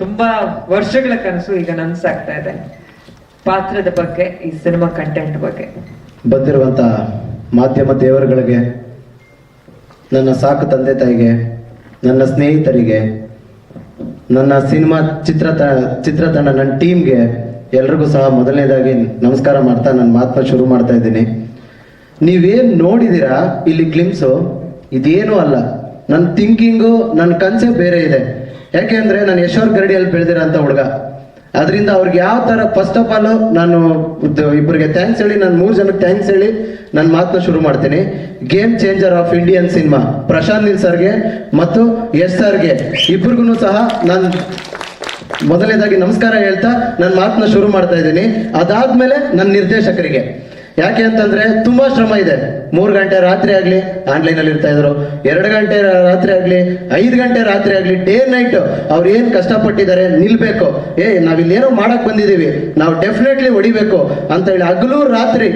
ತುಂಬಾ ವರ್ಷಗಳ ಕನಸು ಈಗ ನನ್ಸಾಗ್ತಾ ಇದೆ. ಪಾತ್ರದ ಬಗ್ಗೆ, ಈ ಸಿನಿಮಾ ಕಂಟೆಂಟ್ ಬಗ್ಗೆ. ಬಂದಿರುವಂತ ಮಾಧ್ಯಮ ದೇವರುಗಳಿಗೆ, ನನ್ನ ಸಾಕು ತಂದೆ ತಾಯಿಗೆ, ನನ್ನ ಸ್ನೇಹಿತರಿಗೆ, ನನ್ನ ಸಿನಿಮಾ ಚಿತ್ರ ಚಿತ್ರತಂಡ ನನ್ನ ಟೀಮ್ಗೆ ಎಲ್ರಿಗೂ ಸಹ ಮೊದಲನೇದಾಗಿ ನಮಸ್ಕಾರ ಮಾಡ್ತಾ ನನ್ನ ಮಾತನ್ನ ಶುರು ಮಾಡ್ತಾ ಇದ್ದೀನಿ. ನೀವೇನು ನೋಡಿದ್ದೀರಾ ಇಲ್ಲಿ ಕ್ಲಿಮ್ಸು ಇದೇನೂ ಅಲ್ಲ. ನನ್ನ ಥಿಂಕಿಂಗು ನನ್ನ ಕನಸೇ ಬೇರೆ ಇದೆ. ಯಾಕೆಂದ್ರೆ ನಾನು ಯಶೋರ್ ಗರಡಿಯಲ್ಲಿ ಬೆಳೆದಿರೋಂಥ ಹುಡುಗ. ಅದರಿಂದ ಅವ್ರಿಗೆ ಯಾವ ಥರ ಫಸ್ಟ್ ಆಫ್ ಆಲ್ ನಾನು ಇಬ್ಬರಿಗೆ ಥ್ಯಾಂಕ್ಸ್ ಹೇಳಿ, ನಾನು ಮೂರು ಜನಕ್ಕೆ ಥ್ಯಾಂಕ್ಸ್ ಹೇಳಿ ನನ್ನ ಮಾತನ್ನ ಶುರು ಮಾಡ್ತೀನಿ. Game changer of Indian cinema Prashanth Neel ಸರ್ಗೆ ಮತ್ತು ಯಶ್ ಸರ್ಗೆ. ಇಬ್ಬರಿಗೂ ಸಹ ನಾನು ಮೊದಲನೇದಾಗಿ ನಮಸ್ಕಾರ ಹೇಳ್ತಾ ನನ್ನ ಮಾತನ್ನ ಶುರು ಮಾಡ್ತಾ ಇದ್ದೀನಿ. ಅದಾದ್ಮೇಲೆ ನನ್ನ ನಿರ್ದೇಶಕರಿಗೆ. ಯಾಕೆ ಅಂತಂದ್ರೆ ತುಂಬಾ ಶ್ರಮ ಇದೆ. ಮೂರು ಗಂಟೆ ರಾತ್ರಿ ಆಗ್ಲಿ ಆನ್ಲೈನ್ ಅಲ್ಲಿ ಇರ್ತಾ ಇದ್ರು. ಎರಡು ಗಂಟೆ ರಾತ್ರಿ ಆಗ್ಲಿ, ಐದು ಗಂಟೆ ರಾತ್ರಿ ಆಗ್ಲಿ ಡೇ ನೈಟ್ ಅವ್ರು ಏನ್ ಕಷ್ಟಪಟ್ಟಿದ್ದಾರೆ ನಿಲ್ಬೇಕು. ಏ, ನಾವಿಲ್ಲೇನೋ ಮಾಡಕ್ ಬಂದಿದೀವಿ ನಾವು ಡೆಫಿನೆಟ್ಲಿ ಹೊಡಿಬೇಕು ಅಂತ ಹೇಳಿ ಹಗಲು ರಾತ್ರಿ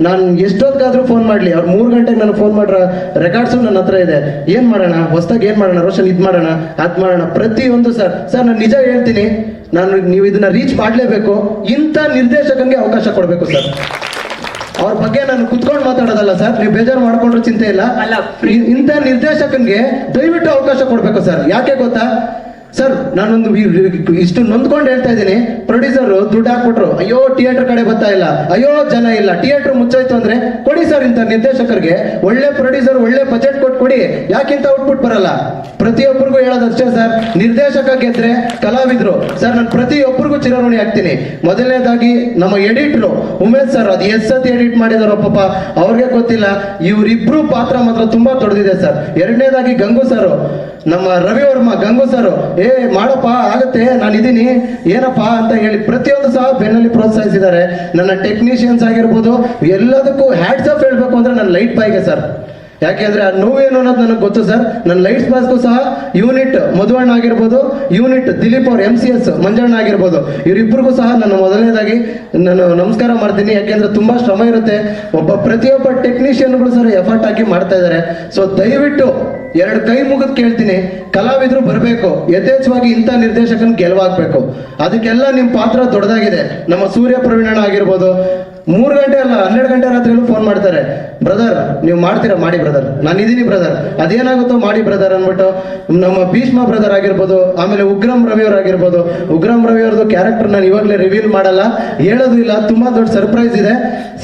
ನಾನು ಎಷ್ಟೊತ್ತಾದ್ರೂ ಫೋನ್ ಮಾಡ್ಲಿ. ಅವ್ರು ಮೂರು ಗಂಟೆಗೆ ನಾನು ಫೋನ್ ಮಾಡ್ರ ರೆಕಾರ್ಡ್ಸು ನನ್ನ ಹತ್ರ ಇದೆ. ಏನ್ ಮಾಡೋಣ? ಹೊಸದಾಗಿ ಏನ್ ಮಾಡೋಣ? ರೋಷನ್ ಇದು ಮಾಡೋಣ? ಅದು ಮಾಡೋಣ? ಪ್ರತಿಯೊಂದು ಸರ್. ಸರ್, ನಾನು ನಿಜ ಹೇಳ್ತೀನಿ. ನಾನು, ನೀವು ಇದನ್ನ ರೀಚ್ ಮಾಡ್ಲೇಬೇಕು. ಇಂಥ ನಿರ್ದೇಶಕಂಗೆ ಅವಕಾಶ ಕೊಡಬೇಕು ಸರ್. ಅವ್ರ ಬಗ್ಗೆ ನಾನು ಕುತ್ಕೊಂಡು ಮಾತಾಡೋದಲ್ಲ ಸರ್ ನೀವು ಬೇಜಾರು ಮಾಡ್ಕೊಂಡ್ರು ಚಿಂತೆ ಇಲ್ಲ. ಇಂಥ ನಿರ್ದೇಶಕನ್ಗೆ ದಯವಿಟ್ಟು ಅವಕಾಶ ಕೊಡ್ಬೇಕು ಸರ್. ಯಾಕೆ ಗೊತ್ತಾ? ಸರ್ ನಾನೊಂದು ಇಷ್ಟು ನೊಂದ್ಕೊಂಡು ಹೇಳ್ತಾ ಇದ್ದೀನಿ. ಪ್ರೊಡ್ಯೂಸರ್ ದುಡ್ಡು ಹಾಕ್ಬಿಟ್ರು. ಅಯ್ಯೋ ಥಿಯೇಟರ್ ಕಡೆ ಬರ್ತಾ ಇಲ್ಲ. ಅಯ್ಯೋ, ಜನ ಇಲ್ಲ. ಥಿಯೇಟರ್ ಮುಚ್ಚೋಯ್ತು ಅಂದ್ರೆ ಕೊಡಿ ಸರ್ ಇಂಥ ನಿರ್ದೇಶಕರಿಗೆ. ಒಳ್ಳೆ ಪ್ರೊಡ್ಯೂಸರ್ ಒಳ್ಳೆ ಬಜೆಟ್ ಕೊಟ್ಟು ಕೊಡಿ. ಯಾಕಿಂತ ಔಟ್ಪುಟ್ ಬರಲ್ಲ? ಪ್ರತಿಯೊಬ್ಬರಿಗೂ ಹೇಳೋದಷ್ಟೇ ಸರ್ ನಿರ್ದೇಶಕ ಗೆದ್ರೆ ಕಲಾವಿದ್ರು. ಸರ್ ನಾನು ಪ್ರತಿಯೊಬ್ಬರಿಗೂ ಚಿರಋಣಿ ಹಾಕ್ತೀನಿ. ಮೊದಲನೇದಾಗಿ ನಮ್ಮ ಎಡಿಟ್ರು ಉಮೇಶ್ ಸರ್ ಅದು ಎಸ್ ಸತಿ ಎಡಿಟ್ ಮಾಡಿದಾರೋ ಪಾಪ, ಅವ್ರಿಗೆ ಗೊತ್ತಿಲ್ಲ. ಇವರಿಬ್ರು ಪಾತ್ರ ಮಾತ್ರ ತುಂಬಾ ತೊಡೆದಿದೆ ಸರ್ ಎರಡನೇದಾಗಿ ಗಂಗು ಸರ್ ನಮ್ಮ ರವಿ ವರ್ಮ ಗಂಗು ಸರ್ ಏ, ಮಾಡಪ್ಪ, ಆಗತ್ತೆ ನಾನು ಇದ್ದೀನಿ ಏನಪ್ಪ ಅಂತ ಹೇಳಿ ಪ್ರತಿಯೊಂದು ಸಹ ಬೆನ್ನಲ್ಲಿ ಪ್ರೋತ್ಸಾಹಿಸಿದ್ದಾರೆ. ನನ್ನ ಟೆಕ್ನಿಷಿಯನ್ಸ್ ಆಗಿರ್ಬೋದು, ಎಲ್ಲದಕ್ಕೂ ಹ್ಯಾಟ್ಸ್ ಆಫ್ ಹೇಳ್ಬೇಕು ಅಂದ್ರೆ ನನ್ನ ಲೈಟ್ ಬಾಯ್ಗೆ ಸರ್ ಯಾಕೆಂದ್ರೆ ಆ ನೋವು ಏನು ಅನ್ನೋದು ನನಗೆ ಗೊತ್ತು ಸರ್ ನನ್ನ ಲೈಟ್ಸ್ ಬಾಸ್ಗೂ ಸಹ ಯೂನಿಟ್ ಮಧುವಣ್ಣ ಆಗಿರ್ಬೋದು ಯೂನಿಟ್ ದಿಲೀಪ್ ಅವ್ರ ಎಂ ಸಿ ಎಸ್ ಮಂಜಣ್ಣ ಆಗಿರ್ಬೋದು. ಇವರಿಬ್ಬರಿಗೂ ಸಹ ನಾನು ಮೊದಲನೇದಾಗಿ ನಾನು ನಮಸ್ಕಾರ ಮಾಡ್ತೀನಿ. ಯಾಕೆಂದ್ರೆ ತುಂಬಾ ಶ್ರಮ ಇರುತ್ತೆ. ಒಬ್ಬ ಪ್ರತಿಯೊಬ್ಬ ಟೆಕ್ನಿಷಿಯನ್ಗಳು ಸರ್ ಎಫರ್ಟ್ ಹಾಕಿ ಮಾಡ್ತಾ ಇದ್ದಾರೆ. ಸೊ ದಯವಿಟ್ಟು ಎರಡು ಕೈ ಮುಗಿದ್ ಕೇಳ್ತೀನಿ, ಕಲಾವಿದರು ಬರಬೇಕು, ಯಥೇಚ್ಛವಾಗಿ ಇಂಥ ನಿರ್ದೇಶಕನ ಗೆಲುವಾಗಬೇಕು. ಅದಕ್ಕೆಲ್ಲ ನಿಮ್ಮ ಪಾತ್ರ ದೊಡ್ಡದಾಗಿದೆ. ನಮ್ಮ ಸೂರ್ಯ ಪ್ರವೀಣಣ್ಣ ಆಗಿರ್ಬೋದು ಮೂರು ಗಂಟೆ ಅಲ್ಲ, ಹನ್ನೆರಡು ಗಂಟೆ ರಾತ್ರಿಯಲ್ಲೂ ಫೋನ್ ಮಾಡ್ತಾರೆ. ಬ್ರದರ್ ನೀವು ಮಾಡ್ತೀರಾ? ಮಾಡಿ ಬ್ರದರ್ ನಾನು ಇದ್ದೀನಿ ಬ್ರದರ್ ಅದೇನಾಗುತ್ತೋ ಮಾಡಿ ಬ್ರದರ್ ಅಂದ್ಬಿಟ್ಟು ನಮ್ಮ ಭೀಷ್ಮ ಬ್ರದರ್ ಆಗಿರ್ಬೋದು, ಆಮೇಲೆ ಉಗ್ರಂ ರವಿ ಅವ್ರು ಆಗಿರ್ಬೋದು, ಉಗ್ರಂ ರವಿ ಅವ್ರದ್ದು ಕ್ಯಾರೆಕ್ಟರ್ ನಾನು ಇವಾಗಲೇ ರಿವೀಲ್ ಮಾಡಲ್ಲ, ಹೇಳೋದು ಇಲ್ಲ, ತುಂಬಾ ದೊಡ್ಡ ಸರ್ಪ್ರೈಸ್ ಇದೆ.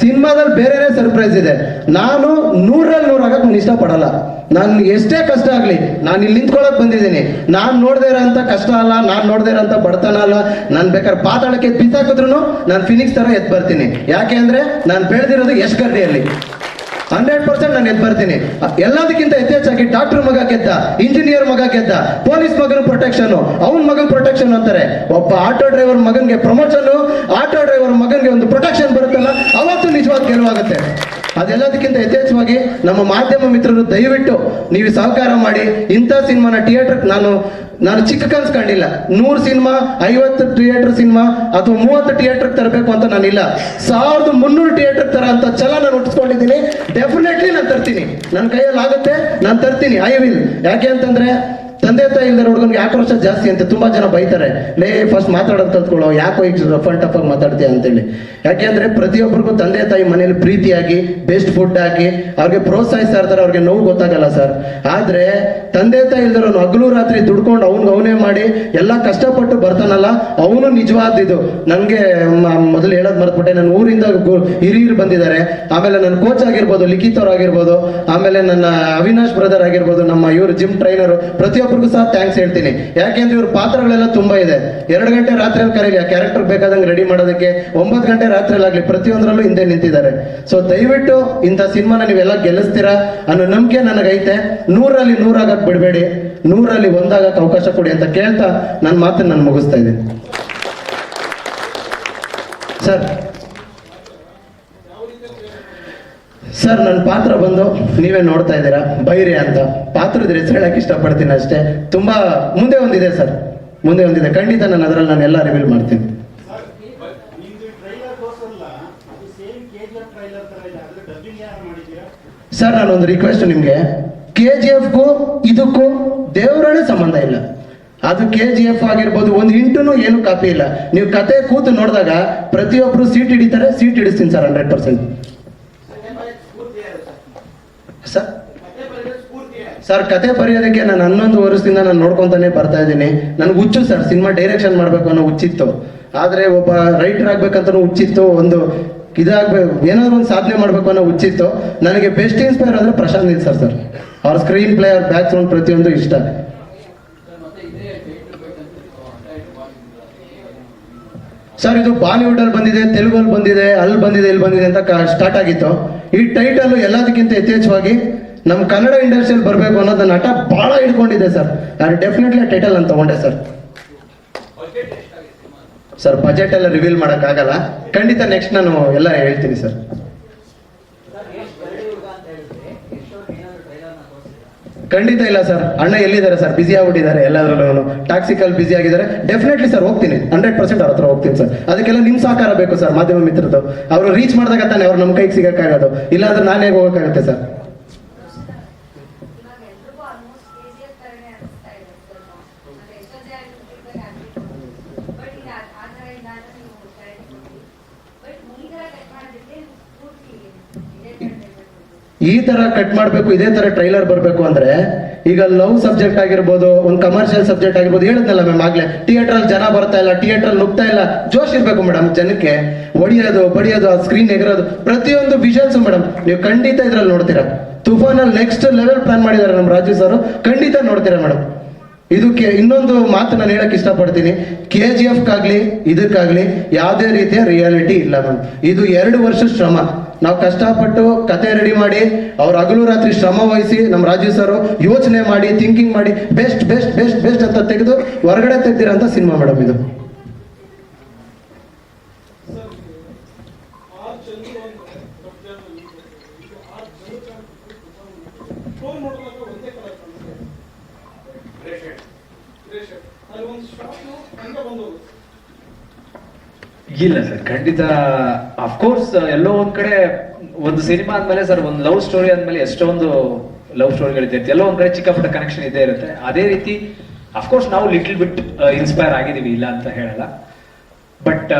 ಸಿನಿಮಾದಲ್ಲಿ ಬೇರೆ ಸರ್ಪ್ರೈಸ್ ಇದೆ. ನಾನು ನೂರಲ್ಲಿ ನೂರು ಆಗಕ್ಕೆ ನಾನು ಇಷ್ಟಪಡಲ್ಲ. ನಾನು ಎಷ್ಟೇ ಕಷ್ಟ ಆಗ್ಲಿ, ನಾನು ಇಲ್ಲಿ ನಿಂತ್ಕೊಳಕ್ ಬಂದಿದ್ದೀನಿ. ನಾನು ನೋಡದೇ ಇರೋಂಥ ಕಷ್ಟ ಅಲ್ಲ, ನಾನು ನೋಡದೇ ಇರೋಂಥ ಬಡತನ ಅಲ್ಲ, ನಾನು ಬೇಕಾದ್ರೆ ಪಾತಾಳಕ್ಕೆ ಬಿಸಾಕಿದ್ರು ನಾನು ಫಿನಿಕ್ಸ್ ತರ ಎದ್ದು ಬರ್ತೀನಿ ಯಾಕೆ ಅಂದ್ರೆ ನಾನು ಬೆಳೆದಿರೋದು ಯಶ್ ಗರ್ಡಿಯಲ್ಲಿ ಹಂಡ್ರೆಡ್ ಪರ್ಸೆಂಟ್ ನಾನು ಎದ್ದು ಬರ್ತೀನಿ ಎಲ್ಲದಕ್ಕಿಂತ ಯಥೇಚ್ಛಾಗಿ ಡಾಕ್ಟರ್ ಮಗ ಗೆದ್ದ, ಇಂಜಿನಿಯರ್ ಮಗ ಗೆದ್ದ, ಪೊಲೀಸ್ ಮಗನ ಪ್ರೊಟೆಕ್ಷನ್ ಅವನ ಮಗನ ಪ್ರೊಟೆಕ್ಷನ್ ಅಂತಾರೆ. ಒಬ್ಬ ಆಟೋ ಡ್ರೈವರ್ ಮಗನ್ಗೆ ಪ್ರಮೋಷನ್ ಆಟೋ ಡ್ರೈವರ್ ಮಗನ್ಗೆ ಒಂದು ಪ್ರೊಟೆಕ್ಷನ್ ಬರುತ್ತಲ್ಲ, ಅವತ್ತು ನಿಜವಾದ ಗೆಲುವಾಗುತ್ತೆ. ಅದೆಲ್ಲದಕ್ಕಿಂತ ಯಥೇಚ್ಛವಾಗಿ ನಮ್ಮ ಮಾಧ್ಯಮ ಮಿತ್ರರು ದಯವಿಟ್ಟು ನೀವು ಸಹಕಾರ ಮಾಡಿ ಇಂಥ ಸಿನಿಮಾನ ಥಿಯೇಟರ್ ನಾನು ನಾನು ಚಿಕ್ಕ ಕನ್ಸ್ ಕಂಡಿಲ್ಲ. ನೂರು ಸಿನಿಮಾ, ಐವತ್ತು ಥಿಯೇಟರ್ ಸಿನಿಮಾ ಅಥವಾ ಮೂವತ್ತು ಥಿಯೇಟರ್ ತರಬೇಕು ಅಂತ ನಾನಿಲ್ಲ. ಸಾವಿರದ ಮುನ್ನೂರು ಥಿಯೇಟರ್ ತರ ಅಂತ ಛಲ ನಾನು ಉಟ್ಸ್ಕೊಂಡಿದ್ದೀನಿ ಡೆಫಿನೆಟ್ಲಿ ನಾನು ತರ್ತೀನಿ. ನನ್ನ ಕೈಯಲ್ಲಿ ಆಗುತ್ತೆ ನಾನು ತರ್ತೀನಿ. ಐ ವಿಲ್ ಯಾಕೆ ಅಂತಂದ್ರೆ ತಂದೆ ತಾಯಿ ನೋಡ್ಕೊಂಡು ಹುಡುಗನಿಗೆ ಆಕ್ರೋಶ ಜಾಸ್ತಿ ಅಂತ ತುಂಬಾ ಜನ ಬೈತಾರೆ. ಲೇ ಫಸ್ಟ್ ಮಾತಾಡೋದು ಕಲ್ತ್ಕೊಳ್ಳೋ, ಯಾಕೋ ಈಗ ರಫ್ ಅಂಡ್ ಟಫ್ ಆಗಿ ಮಾತಾಡ್ತೀಯ ಅಂತೇಳಿ. ಯಾಕೆಂದ್ರೆ ಪ್ರತಿಯೊಬ್ಬರಿಗೂ ತಂದೆ ತಾಯಿ ಮನೇಲಿ ಪ್ರೀತಿಯಾಗಿ ಬೆಸ್ಟ್ ಫುಡ್ ಹಾಕಿ ಅವ್ರಿಗೆ ಪ್ರೋತ್ಸಾಹಿಸ್ತಾ ಇರ್ತಾರೆ, ಅವ್ರಿಗೆ ನೋವು ಗೊತ್ತಾಗಲ್ಲ ಸರ್. ಆದ್ರೆ ತಂದೆ ತಾಯಿ ಇಲ್ದರೋನು ಹಗಲು ರಾತ್ರಿ ದುಡ್ಕೊಂಡು ಅವ್ನ್ಗೆ ಅವನೇ ಮಾಡಿ ಎಲ್ಲ ಕಷ್ಟಪಟ್ಟು ಬರ್ತಾನಲ್ಲ, ಅವನು ನಿಜವಾದಿದ್ದು ನನಗೆ ಮೊದಲು ಹೇಳೋದು ಮರ್ತ್ಬಿಟ್ಟೆ ನನ್ನ ಊರಿಂದ ಹಿರಿಯರು ಬಂದಿದ್ದಾರೆ. ಆಮೇಲೆ ನನ್ನ ಕೋಚ್ ಆಗಿರ್ಬೋದು, ಲಿಖಿತ್ ಆಗಿರ್ಬೋದು, ಆಮೇಲೆ ನನ್ನ ಅವಿನಾಶ್ ಬ್ರದರ್ ಆಗಿರ್ಬೋದು, ನಮ್ಮ ಇವರು ಜಿಮ್ ಟ್ರೈನರ್ ಪ್ರತಿಯೊಬ್ಬರಿಗೂ ಸಹ ಥ್ಯಾಂಕ್ಸ್ ಹೇಳ್ತೀನಿ. ಯಾಕೆಂದ್ರೆ ಇವ್ರ ಪಾತ್ರಗಳೆಲ್ಲ ತುಂಬಾ ಇದೆ. ಎರಡು ಗಂಟೆ ರಾತ್ರಿಯಲ್ಲಿ ಕರೀಲಿ ಆ ಕ್ಯಾರೆಕ್ಟರ್ ಬೇಕಾದಂಗೆ ರೆಡಿ ಮಾಡೋದಕ್ಕೆ ಒಂಬತ್ತು ಗಂಟೆ ರಾತ್ರಿಯಲ್ಲಿ ಆಗ್ಲಿ ಪ್ರತಿಯೊಂದರಲ್ಲೂ ಹಿಂದೆ ನಿಂತಿದ್ದಾರೆ. ಸೊ ದಯವಿಟ್ಟು ಇಂಥ ಸಿನಿಮಾನ ನೀವೆಲ್ಲ ಗೆಲ್ಲಿಸ್ತೀರಾ ಅನ್ನೋ ನಂಬಿಕೆ ನನಗೈತೆ. ನೂರಲ್ಲಿ ನೂರಾಗಕ್ಕೆ ಬಿಡಬೇಡಿ. ನೂರಲ್ಲಿ ಒಂದಾಗಕ್ಕೆ ಅವಕಾಶ ಕೊಡಿ ಅಂತ ಕೇಳ್ತಾ ನನ್ನ ಮಾತನ್ನು ನಾನು ಮುಗಿಸ್ತಾ ಇದ್ದೀನಿ. ಸರ್ ಸರ್ ನನ್ನ ಪಾತ್ರ ಬಂದು ನೀವೇ ನೋಡ್ತಾ ಇದ್ದೀರಾ, ಬೈರಿ ಅಂತ. ಪಾತ್ರದ ಹೆಸರು ಹೇಳಕ್ಕೆ ಇಷ್ಟಪಡ್ತೀನಿ ಅಷ್ಟೇ. ತುಂಬಾ ಮುಂದೆ ಒಂದಿದೆ ಸರ್ ಮುಂದೆ ಒಂದಿದೆ. ಖಂಡಿತ ನಾನು ಅದರಲ್ಲಿ ನಾನು ಎಲ್ಲ ರಿವೀಲ್ ಮಾಡ್ತೀನಿ. ಸರ್ ನಾನೊಂದು ರಿಕ್ವೆಸ್ಟ್ ನಿಮಗೆ. ಕೆ ಜಿ ಎಫ್ಗೂ ಇದಕ್ಕೂ ದೇವರೇ ಸಂಬಂಧ ಇಲ್ಲ. ಅದು ಕೆ ಜಿ ಎಫ್ ಆಗಿರ್ಬೋದು, ಒಂದು ಇಂಟುನು ಏನು ಕಾಪಿ ಇಲ್ಲ. ನೀವು ಕತೆ ಕೂತು ನೋಡಿದಾಗ ಪ್ರತಿಯೊಬ್ಬರು ಸೀಟ್ ಹಿಡಿತಾರೆ seat ಹಿಡಿಸ್ತೀನಿ sir hundred percent sir? Sir, ಕತೆ ಬರೆಯೋದಕ್ಕೆ ನಾನು ಹನ್ನೊಂದು ವರ್ಷದಿಂದ ನಾನು ನೋಡ್ಕೊತಾನೆ ಬರ್ತಾ ಇದ್ದೀನಿ. ನನಗೆ ಹುಚ್ಚು ಸರ್, ಸಿನಿಮಾ ಡೈರೆಕ್ಷನ್ ಮಾಡಬೇಕು ಅನ್ನೋ ಹುಚ್ಚಿತ್ತು. ಆದರೆ ಒಬ್ಬ ರೈಟರ್ ಆಗ್ಬೇಕಂತ ಹುಚ್ಚಿತ್ತು, ಒಂದು ಇದಾಗಬೇಕು ಏನಾದ್ರು ಒಂದು ಸಾಧನೆ ಮಾಡಬೇಕು ಅನ್ನೋ ಹುಚ್ಚಿತ್ತು. ನನಗೆ ಬೆಸ್ಟ್ ಇನ್ಸ್ಪೈರ್ ಅಂದರೆ ಪ್ರಶಾಂತ್ ಸರ್ ಸರ್. ಅವ್ರ ಸ್ಕ್ರೀನ್ ಪ್ಲೇ ಅವ್ರ ಬ್ಯಾಕ್ ಪ್ರತಿಯೊಂದು ಇಷ್ಟ. ಸರ್, ಇದು ಬಾಲಿವುಡ್ ಅಲ್ಲಿ ಬಂದಿದೆ, ತೆಲುಗಲ್ಲಿ ಬಂದಿದೆ, ಅಲ್ಲಿ ಬಂದಿದೆ, ಇಲ್ಲಿ ಬಂದಿದೆ ಅಂತ ಸ್ಟಾರ್ಟ್ ಆಗಿತ್ತು. ಈ ಟೈಟಲ್ ಎಲ್ಲದಕ್ಕಿಂತ ಯಥೇಚ್ಛವಾಗಿ ನಮ್ಮ ಕನ್ನಡ ಇಂಡಸ್ಟ್ರಿಯಲ್ಲಿ ಬರಬೇಕು ಅನ್ನೋದು ನಟ ಬಹಳ ಹಿಡ್ಕೊಂಡಿದೆ, ಸರ್. ನಾನು ಡೆಫಿನೆಟ್ಲಿ ಟೈಟಲ್ ಅಂತ ತಗೊಂಡೆ, ಸರ್. ಸರ್ ಬಜೆಟ್ ಎಲ್ಲ ರಿವೀಲ್ ಮಾಡೋಕ್ಕಾಗಲ್ಲ. ಖಂಡಿತ ನೆಕ್ಸ್ಟ್ ನಾನು ಎಲ್ಲ ಹೇಳ್ತೀನಿ, ಸರ್. ಖಂಡಿತ ಇಲ್ಲ ಸರ್. ಅಣ್ಣ ಎಲ್ಲಿದ್ದಾರೆ ಸರ್? ಬಿಸಿ ಆಗ್ಬಿಟ್ಟಿದ್ದಾರೆ ಎಲ್ಲಾದ್ರೂ ಟ್ಯಾಕ್ಸಿಕಲ್ ಬಿಸಿ ಆಗಿದ್ದಾರೆ. ಡೆಫಿನೆಟ್ಲಿ ಸರ್, ಹೋಗ್ತೀನಿ. ಹಂಡ್ರೆಡ್ ಪರ್ಸೆಂಟ್ ಅವ್ರ ಹತ್ರ ಹೋಗ್ತೀನಿ ಸರ್. ಅದಕ್ಕೆಲ್ಲ ನಿಮ್ ಸಹಕಾರ ಬೇಕು ಸರ್, ಮಾಧ್ಯಮ ಮಿತ್ರದ್ದು. ಅವರು ರೀಚ್ ಮಾಡಿದಾಗ ತಾನೆ ಅವ್ರು ನಮ್ಮ ಕೈಗೆ ಸಿಗಕ್ಕಾಗೋದು. ಇಲ್ಲಾಂದ್ರೆ ನಾನೇ ಹೋಗಕ್ಕಾಗುತ್ತೆ ಸರ್ ಇವಾಗ ಎಲ್ರಿಗೂ ಆಲ್ಮೋಸ್ಟ್ ಕೆ ಜಿ ಎಫ್ ಥರನೇ ಅನಿಸ್ತಾ ಇದೆ ಫಿಲ್ಮು ಅಂದರೆ ಎಷ್ಟೊಂದೇ ಆಗಿರ್ಬೇಕು ಬಟ್ ಇದು ಆ- ಆ ಥರ ಇಲ್ಲ ಅಂತ ನೀವು ಕರೆಕ್ಟ್ ಕೊಡಿ ಬಟ್ ಈ ಥರ ಕಟ್ ಮಾಡೋದಕ್ಕೆ ಪೂರ್ತಿ ಇದೇ ಥರ ಇರಬೇಕು ಈ ತರ ಕಟ್ ಮಾಡಬೇಕು, ಇದೇ ತರ ಟ್ರೈಲರ್ ಬರಬೇಕು ಅಂದ್ರೆ, ಈಗ ಲವ್ ಸಬ್ಜೆಕ್ಟ್ ಆಗಿರ್ಬೋದು, ಒಂದು ಕಮರ್ಷಿಯಲ್ ಸಬ್ಜೆಕ್ಟ್ ಆಗಿರ್ಬೋದು, ಹೇಳಿದ್ನಲ್ಲ ಮ್ಯಾಮ್ ಆಗ್ಲೇ ಥಿಯೇಟರ್ ಅಲ್ಲಿ ಜನ ಬರ್ತಾ ಇಲ್ಲ ಥಿಯೇಟರ್ ಅಲ್ಲಿ ನುಗ್ತಾ ಇಲ್ಲ, ಜೋಶ್ ಇರ್ಬೇಕು ಮೇಡಮ್ ಜನಕ್ಕೆ ಹೊಡಿಯೋದು ಬಡಿಯೋದು, ಆ ಸ್ಕ್ರೀನ್ ಎಗರೋದು, ಪ್ರತಿಯೊಂದು ವಿಷನ್ಸ್ ಮೇಡಮ್ ನೀವು ಖಂಡಿತ ಇದ್ರಲ್ಲಿ ನೋಡ್ತೀರಾ. ತುಫಾನ್ ಅಲ್ಲಿ ನೆಕ್ಸ್ಟ್ ಲೆವೆಲ್ ಪ್ಲಾನ್ ಮಾಡಿದ್ದಾರೆ ನಮ್ಮ ರಾಜು ಸರ್ ಖಂಡಿತ ನೋಡ್ತೀರಾ ಮೇಡಮ್ ಇದಕ್ಕೆ ಇನ್ನೊಂದು ಮಾತು ನಾನು ಹೇಳಕ್ ಇಷ್ಟಪಡ್ತೀನಿ. ಕೆ ಜಿ ಎಫ್ಗಾಗ್ಲಿ ಇದಕ್ಕಾಗ್ಲಿ ಯಾವುದೇ ರೀತಿಯ ರಿಯಾಲಿಟಿ ಇಲ್ಲ ಮ್ಯಾಮ್. ಇದು ಎರಡು ವರ್ಷ ಶ್ರಮ. ನಾವು ಕಷ್ಟಪಟ್ಟು ಕತೆ ರೆಡಿ ಮಾಡಿ, ಅವ್ರ ಹಗಲು ರಾತ್ರಿ ಶ್ರಮ ವಹಿಸಿ ನಮ್ಮ ರಾಜೀವ್ ಸರ್ ಯೋಚನೆ ಮಾಡಿ ಥಿಂಕಿಂಗ್ ಮಾಡಿ ಬೆಸ್ಟ್ ಬೆಸ್ಟ್ ಬೆಸ್ಟ್ ಬೆಸ್ಟ್ ಅಂತ ತೆಗೆದು ಹೊರಗಡೆ ತೆಗ್ದಿರೋಂಥ ಸಿನಿಮಾ ಮೇಡಮ್ ಇದು. ಫೋನ್ ನೋಡುವಾಗ ಒಂದೇ ಕಲರ್ ಕಾಣಿಸ್ತದೆ ಅಲ್ಲಿ ಒಂದು ಶಾಪ್ ಹಂಗೆ ಬಂದು ಹೋಗುತ್ತೆ ಇಲ್ಲ ಸರ್, ಖಂಡಿತ ಅಫ್ಕೋರ್ಸ್ ಎಲ್ಲೋ ಒಂದ್ ಕಡೆ ಒಂದು ಸಿನಿಮಾ ಅಂದ್ಮೇಲೆ ಸರ್, ಒಂದು ಲವ್ ಸ್ಟೋರಿ ಅಂದ್ಮೇಲೆ ಎಷ್ಟೊಂದು ಲವ್ ಸ್ಟೋರಿಗಳಿದೆ ಎಲ್ಲೋ ಒಂದ್ ಕಡೆ ಚಿಕ್ಕ ಪುಟ್ಟ ಕನೆಕ್ಷನ್ ಇದ್ದೇ ಇರುತ್ತೆ. ಅದೇ ರೀತಿ ಅಫ್ಕೋರ್ಸ್ ನಾವು ಲಿಟಲ್ ಬಿಟ್ ಇನ್ಸ್ಪೈರ್ ಆಗಿದೀವಿ ಇಲ್ಲ ಅಂತ ಹೇಳಲ್ಲ. ಬಟ್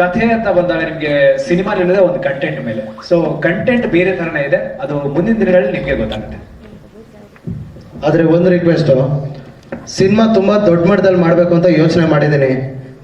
ಕಥೆ ಅಂತ ಬಂದಾಗ ನಿಮ್ಗೆ ಸಿನಿಮಾ ಇಲ್ಲದೆ ಒಂದು ಕಂಟೆಂಟ್ ಮೇಲೆ. ಸೊ ಕಂಟೆಂಟ್ ಬೇರೆ ತರನೇ ಇದೆ. ಅದು ಮುಂದಿನ ದಿನಗಳಲ್ಲಿ ನಿಮಗೆ ಗೊತ್ತಾಗುತ್ತೆ. ಆದ್ರೆ ಒಂದು ರಿಕ್ವೆಸ್ಟ್ ಸಿನಿಮಾ ತುಂಬಾ ದೊಡ್ಡ ಮಟ್ಟದಲ್ಲಿ ಮಾಡ್ಬೇಕು ಅಂತ ಯೋಚನೆ ಮಾಡಿದ್ದೀನಿ.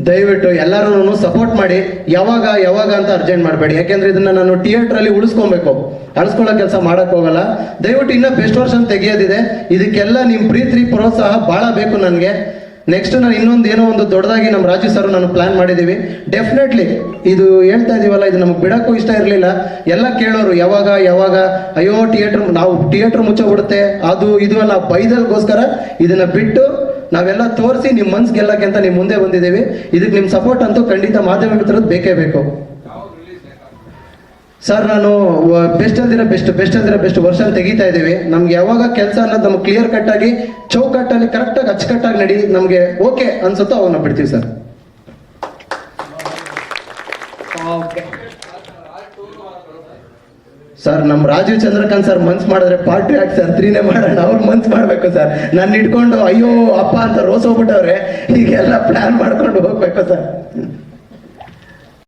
ದಯವಿಟ್ಟು ಎಲ್ಲರೂ ಸಪೋರ್ಟ್ ಮಾಡಿ. ಯಾವಾಗ ಯಾವಾಗ ಅಂತ ಅರ್ಜೆಂಟ್ ಮಾಡಬೇಡಿ. ಯಾಕೆಂದ್ರೆ ಇದನ್ನ ನಾನು ಥಿಯೇಟರ್ ಅಲ್ಲಿ ಉಳಿಸ್ಕೊಬೇಕು. ಅಳಿಸ್ಕೊಳ್ಳೋ ಕೆಲಸ ಮಾಡಕ್ ಹೋಗಲ್ಲ. ದಯವಿಟ್ಟು ಇನ್ನ ಬೆಸ್ಟ್ ವರ್ಷನ್ ತೆಗೆಯೋದಿದೆ. ಇದಕ್ಕೆಲ್ಲ ನಿಮ್ ಪ್ರೀತಿ, ಪ್ರೋತ್ಸಾಹ ಬಹಳ ಬೇಕು ನನಗೆ. ನೆಕ್ಸ್ಟ್ ನಾನು ಇನ್ನೊಂದು ಏನೋ ಒಂದು ದೊಡ್ಡದಾಗಿ ನಮ್ಮ ರಾಜು ಸರ್ ನಾನು ಪ್ಲಾನ್ ಮಾಡಿದೀವಿ. ಡೆಫಿನೆಟ್ಲಿ ಇದು ಹೇಳ್ತಾ ಇದೀವಲ್ಲ, ಇದು ನಮಗೆ ಬಿಡಕ್ಕೂ ಇಷ್ಟ ಇರಲಿಲ್ಲ. ಎಲ್ಲ ಕೇಳೋರು, ಯಾವಾಗ ಯಾವಾಗ? ಅಯ್ಯೋ ಥಿಯೇಟರ್ ನಾವು ಥಿಯೇಟರ್ ಮುಚ್ಚೋಗ್ಬಿಡುತ್ತೆ. ಅದು, ಇದು ಅಲ್ಲ ಬೈದಲ್ಗೋಸ್ಕರ ಇದನ್ನ ಬಿಟ್ಟು ನಾವೆಲ್ಲ ತೋರಿಸಿ ನಿಮ್ಮ ಮನ್ಸ್ ಗೆಲ್ಲಕ್ಕೆ ಅಂತ ನಿಮ್ಮ ಮುಂದೆ ಬಂದಿದ್ದೀವಿ. ಇದಕ್ಕೆ ನಿಮ್ಮ ಸಪೋರ್ಟ್ ಅಂತೂ ಖಂಡಿತ ಮಾಧ್ಯಮ ಮಿತ್ರದ್ದು ಬೇಕೇ ಬೇಕು. ಸರ್ ನಾನು ಬೆಸ್ಟ್ ಅಂದಿರ ಬೆಸ್ಟ್ ಬೆಸ್ಟ್ ಅಂದಿರ ಬೆಸ್ಟ್ ವರ್ಷನ್ ತೆಗಿತಾ ಇದ್ದೀವಿ. ನಮ್ಗೆ ಯಾವಾಗ ಕೆಲಸ ಅನ್ನೋದು ನಮ್ಗೆ ಕ್ಲಿಯರ್ ಕಟ್ ಆಗಿ, ಚೌಕಟ್ಟಲ್ಲಿ ಕರೆಕ್ಟಾಗಿ ಅಚ್ಚುಕಟ್ಟಾಗಿ ನಡಿ, ನಮಗೆ ಓಕೆ ಅನ್ಸುತ್ತೋ ಅವನ್ನ ಬಿಡ್ತೀವಿ ಸರ್ ಓಕೆ ಸರ್ ನಮ್ಮ ರಾಜೀವ್ ಚಂದ್ರಕಾಂತ್ ಸರ್ ಮನ್ಸ್ ಮಾಡಿದ್ರೆ ಪಾರ್ಟಿ ಯಾಕೆ ಸರ್? ತ್ರೀನೇ ಮಾಡೋಣ. ಅವ್ರು ಮನ್ಸ್ ಮಾಡ್ಬೇಕು ಸರ್. ನಾನು ಇಟ್ಕೊಂಡು ಅಯ್ಯೋ, ಅಪ್ಪ ಅಂತ ರೋಸ್ ಹೋಗ್ಬಿಟ್ಟವ್ರೆ. ಈಗೆಲ್ಲ ಪ್ಲಾನ್ ಮಾಡ್ಕೊಂಡು ಹೋಗ್ಬೇಕು ಸರ್.